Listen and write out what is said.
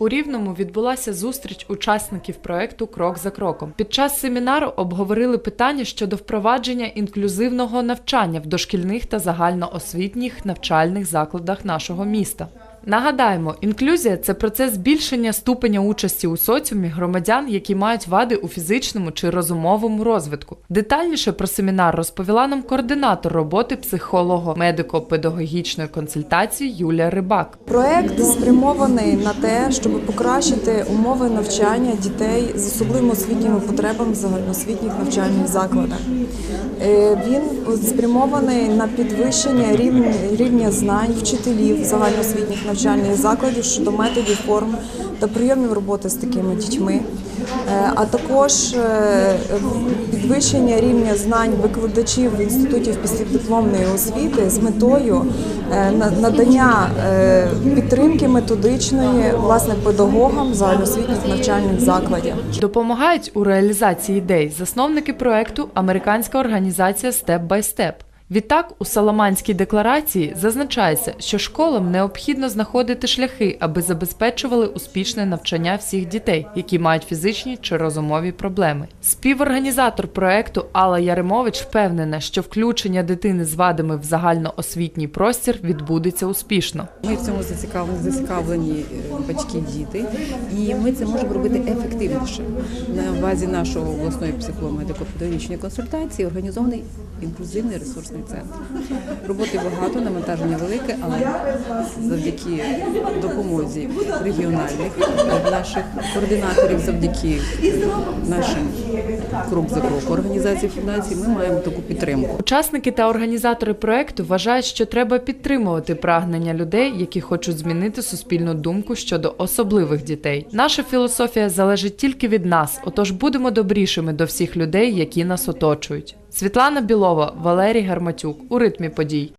У Рівному відбулася зустріч учасників проекту Крок за кроком. Під час семінару обговорили питання щодо впровадження інклюзивного навчання в дошкільних та загальноосвітніх навчальних закладах нашого міста. Нагадаємо, інклюзія це процес збільшення ступеня участі у соціумі громадян, які мають вади у фізичному чи розумовому розвитку. Детальніше про семінар розповіла нам координатор роботи психолого-медико-педагогічної консультації Юлія Рибак. Проект спрямований на те, щоб покращити умови навчання дітей з особливими освітніми потребами в загальноосвітніх навчальних закладах. Е, Він спрямований на підвищення рівня знань вчителів загальноосвітніх навчальних закладів щодо методів, форм та прийомів роботи з такими дітьми, Е, а також е, підвищення рівня знань викладачів інститутів післядипломної освіти з метою е, на- надання підтримки методичної власне педагогам загальноосвітніх навчальних закладів. Допомагають у реалізації ідей засновники проекту американська організація Step by Step. Відтак, у Саламанській декларації зазначається, що школам необхідно знаходити шляхи, аби забезпечували успішне навчання всіх дітей, які мають фізичні чи розумові проблеми. Співорганізатор проекту Алла Яремович впевнена, що включення дитини з вадами в загальноосвітній простір відбудеться успішно. Ми в цьому зацікавлені, зацікавлені батьки, діти, і ми це можемо робити ефективніше. На базі нашого обласної психолого-медико-педагогічної консультації організований інклюзивний ресурсний центр. Роботи багато, навантаження велике, але завдяки допомозі регіональних наших координаторів, завдяки нашим крок за крок організації фундації, ми маємо таку підтримку. Учасники та організатори проекту вважають, що треба підтримувати прагнення людей, які хочуть змінити суспільну думку щодо особливих дітей. Наша філософія залежить тільки від нас, отож будемо добрішими до всіх людей, які нас оточують. Світлана Білова, Валерій Гарматюк у ритмі подій.